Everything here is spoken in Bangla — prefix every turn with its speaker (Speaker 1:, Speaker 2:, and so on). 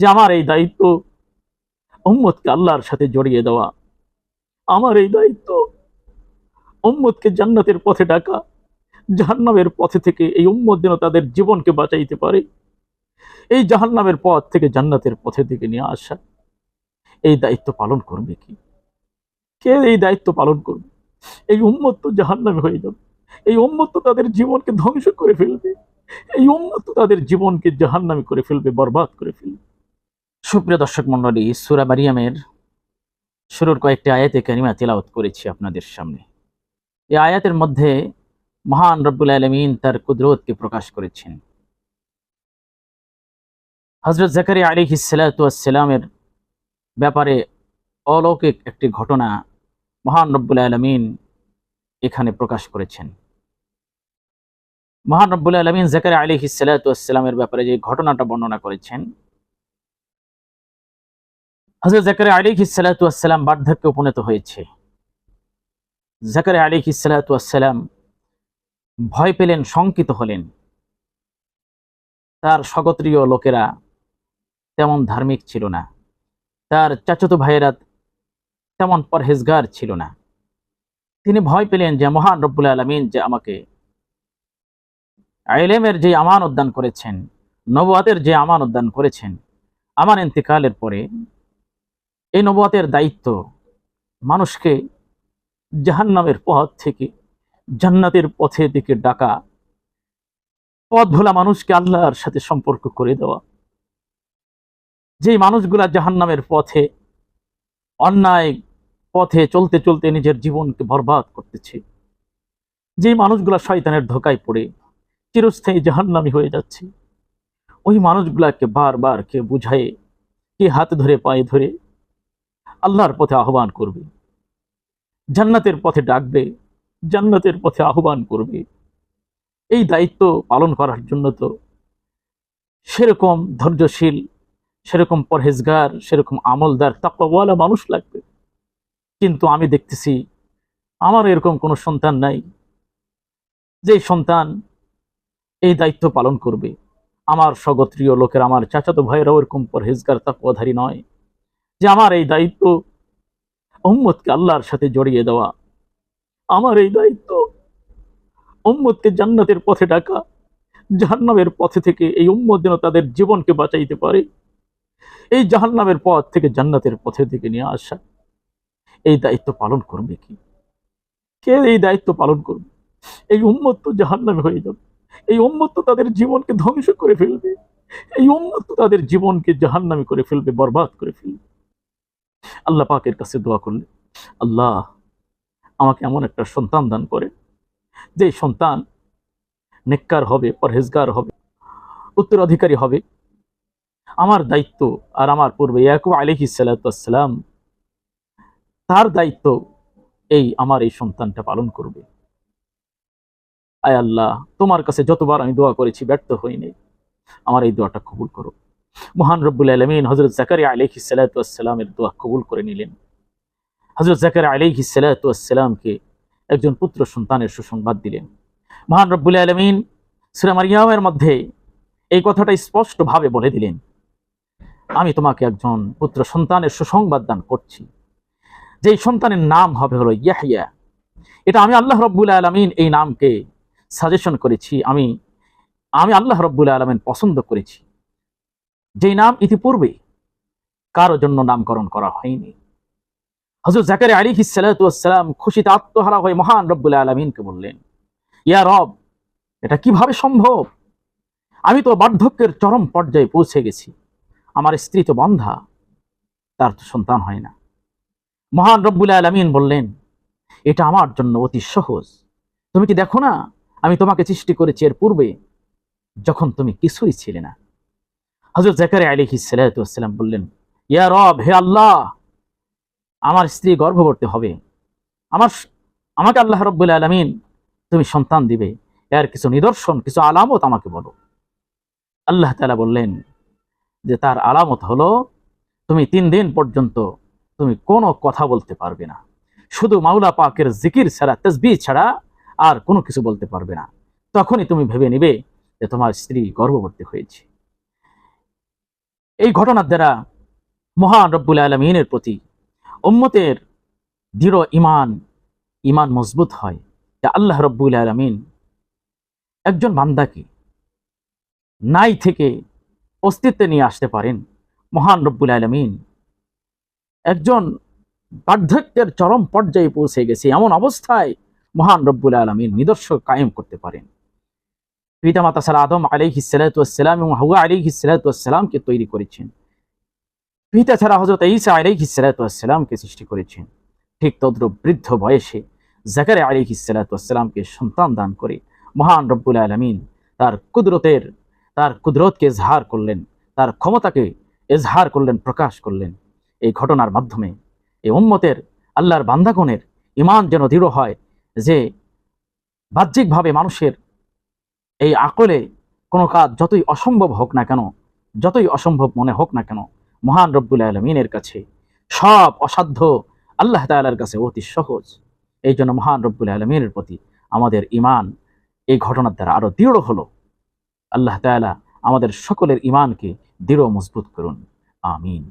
Speaker 1: যে আমার এই দায়িত্ব উম্মতকে আল্লাহর সাথে জড়িয়ে দেওয়া। আমার এই দায়িত্ব উম্মতকে জান্নাতের পথে ডাকা, জাহান্নামের পথে থেকে এই উম্মত যেন তাদের জীবনকে বাঁচাইতে পারে, এই জাহান্নামের পথ থেকে জান্নাতের পথে দিকে নিয়ে আসা। এই দায়িত্ব পালন করবে কি? কে এই দায়িত্ব পালন করবে? এই উম্মত তো জাহান্নামে হয়ে যাবে। এই উম্মত তো তাদের জীবনকে ধ্বংস করে ফেলবে। এই উম্মত তো তাদের জীবনকে জাহান্নামে করে ফেলবে, বরবাদ করে ফেলবে। সুপ্রিয় দর্শক মন্ডলী সুরা মারিয়ামের শুরুর কয়েকটি আয়াতে কারিমা তেলাওয়াত করেছি আপনাদের সামনে। এই আয়াতের মধ্যে মহান রব্বুল আলমিন তার কুদরতকে প্রকাশ করেছেন। হজরত জাকারি আলী হিসালামের ব্যাপারে অলৌকিক একটি ঘটনা মহান রব্বুল আলমিন এখানে প্রকাশ করেছেন। মহান রব্বুল আলমিন জাকারি আলী হিসালামের ব্যাপারে যে ঘটনাটা বর্ণনা করেছেন হজরত জাকারি আলী হিসালাম বার্ধক্যে উপনীত হয়েছে। জাকারি আলী হিসালাম ভয় পেলেন, শঙ্কিত হলেন। তার স্বগোত্রীয় লোকেরা তেমন ধার্মিক ছিল না। তার চাচতো ভাইয়েরা তেমন পরহেজগার ছিল না। তিনি ভয় পেলেন যে, মহান রব্বুল আলমিন যে আমাকে আইলেমের যে আমান উদ্যান করেছেন নবাতের যে আমান উদ্যান করেছেন, আমার ইন্তেকালের পরে এই নবাতের দায়িত্ব মানুষকে জাহান্নামের পথ থেকে, জান্নাতের পথে দিকে ডাকা, পথ ভোলা মানুষকে আল্লাহর সাথে সম্পর্ক করে দেওয়া। যে মানুষগুলা জাহান্নামের পথে, অন্যায় পথে চলতে চলতে নিজের জীবনকে বরবাদ করতেছে যে মানুষগুলা শয়তানের ধোকায় পড়ে, চিরস্থায়ী জাহান্নামি হয়ে যাচ্ছে, ওই মানুষগুলাকে বারবার কে বুঝায়ে, কে হাত ধরে, পায়ে ধরে আল্লাহর পথে আহ্বান করবে। জান্নাতের পথে ডাকবে, জান্নাতের পথে আহ্বান করবে। এই দায়িত্ব পালন করার জন্য তো সেরকম ধৈর্যশীল, সেরকম পরহেজগার, সেরকম আমলদার তাকওয়ালা মানুষ লাগবে। কিন্তু আমি দেখতেছি আমার এরকম কোনো সন্তান নাই। যে সন্তান এই দায়িত্ব পালন করবে, আমার স্বগত্রীয় লোকের, আমার চাচাতো ভাইয়েরাও এরকম পরহেজগার, তাকওয়াধারী নয়। যে আমার এই দায়িত্ব উম্মতকে আল্লাহর সাথে জড়িয়ে দেওয়া। আমার এই দায়িত্ব উম্মতকে জান্নাতের পথে ডাকা, জাহান্নামের পথে থেকে এই উম্মত যেন তাদের জীবনকে বাঁচাইতে পারে, এই জাহান্নামের পথ থেকে জান্নাতের পথে থেকে নিয়ে আসা। এই দায়িত্ব পালন করবে কি? কে এই দায়িত্ব পালন করবে? এই উম্মত তো জাহান্নামে হয়ে যাবে। এই উম্মত তো তাদের জীবনকে ধ্বংস করে ফেলবে। এই উম্মত তো তাদের জীবনকে জাহান্নামি করে ফেলবে, বরবাদ করে ফেলবে। আল্লাহ পাকের কাছে দোয়া করলে আল্লাহ আমাকে এমন একটা সন্তান দান করে যে সন্তান নেককার হবে, পরহেজগার হবে, উত্তরাধিকারী হবে। আমার দায়িত্ব আর আমার পূর্বে ইয়াকুব আলহি সালাতাম তার দায়িত্ব এই আমার এই সন্তানটা পালন করবে। আয় আল্লাহ, তোমার কাছে যতবার আমি দোয়া করেছি ব্যর্থ হইনি আমার এই দোয়াটা কবুল করো। মহান রব্বুল আলমিন হজরত জাকারি আলহি সালাতামের দোয়া কবুল করে নিলেন। হজরত জাকারি আলহি সালাতামকে একজন পুত্র সন্তানের সুসংবাদ দিলেন। মহান রব্বুল আলমিন সুরামারিয়ামের মধ্যে এই কথাটা স্পষ্টভাবে বলে দিলেন, আমি তোমাকে একজন পুত্র সন্তানের সুসংবাদ দান করছি। যেই সন্তানের নাম হবে হলো ইয়াহিয়া এটা আমি আল্লাহ রব্বুল আলমিন এই নামকে সাজেশন করেছি। আমি আমি আল্লাহ রব্বুল আলমিন পছন্দ করেছি। যেই নাম ইতিপূর্বে কারও জন্য নামকরণ করা হয়নি। হজরত জাকারি আলী সালাম খুশিতে আত্মহারা হয়ে মহান রব্বুল আলমিনকে বললেন, ইয়া রব, এটা কীভাবে সম্ভব? আমি তো বার্ধক্যের চরম পর্যায়ে পৌঁছে গেছি। আমার স্ত্রী তো বন্ধা, তার তো সন্তান হয় না। মহান রব্বুল আলমিন বললেন, এটা আমার জন্য অতি সহজ। তুমি কি দেখো না, আমি তোমাকে সৃষ্টি করেছি এর পূর্বে, যখন তুমি কিছুই ছিলে না। হজরত জাকারি আলী সালাম বললেন, ইয়া রব, হে আল্লাহ, আমার স্ত্রী গর্ভবর্তী হবে। আমার আমাকে আল্লাহ রব্বুল আলমিন তুমি সন্তান দিবে। এর কিছু নিদর্শন, কিছু আলামত আমাকে বলো। আল্লাহ তালা বললেন যে, তার আলামত হলো, তুমি তিন দিন পর্যন্ত তুমি কোনো কথা বলতে পারবে না। শুধু মাওলা পাকের জিকির ছাড়া তসবি ছাড়া আর কোনো কিছু বলতে পারবে না। তখনই তুমি ভেবে নিবে যে, তোমার স্ত্রী গর্ভবর্তী হয়েছে। এই ঘটনার দ্বারা মহান রব্বুল আলমিনের প্রতি উম্মতের দৃঢ় ইমান ইমান মজবুত হয়। যে আল্লাহ রব্বুল আলমিন একজন বান্দাকে নাই থেকে অস্তিত্বে নিয়ে আসতে পারেন। মহান রব্বুল আলমিন একজন বার্ধক্যের চরম পর্যায়ে পৌঁছে গেছে, এমন অবস্থায় মহান রব্বুল আলমিন নিদর্শ কায়েম করতে পারেন। পিতামাতা সারা আদম আলিহি সালাতাম এবং হাওয়া আলিহি সালাতামকে তৈরি করেছেন। পিতা ছাড়া হজরত ঈসা আলিহি সালাতামকে সৃষ্টি করেছেন। ঠিক তদ্রুপ বৃদ্ধ বয়সে জাকারে আলিহি সালাতামকে সন্তান দান করে মহান রব্বুল আলমিন তার কুদরতের, তার কুদরতকে এজহার করলেন, তার ক্ষমতাকে এজহার করলেন, প্রকাশ করলেন। এই ঘটনার মাধ্যমে এই উম্মতের আল্লাহর বান্দাগণের ইমান যেন দৃঢ় হয়, যে বাহ্যিকভাবে মানুষের এই আকলে কোনো কাজ যতই অসম্ভব হোক না কেন, যতই অসম্ভব মনে হোক না কেন, মহান রব্বুল আলমিনের কাছে সব অসাধ্য আল্লাহ তালার কাছে অতি সহজ। এই জন্য মহান রব্বুল আলমিনের প্রতি আমাদের ইমান এই ঘটনার দ্বারা আরও দৃঢ় হলো। আল্লাহ তাআলা আমাদের সকলের ইমানকে দৃঢ় মজবুত করুন। আমিন।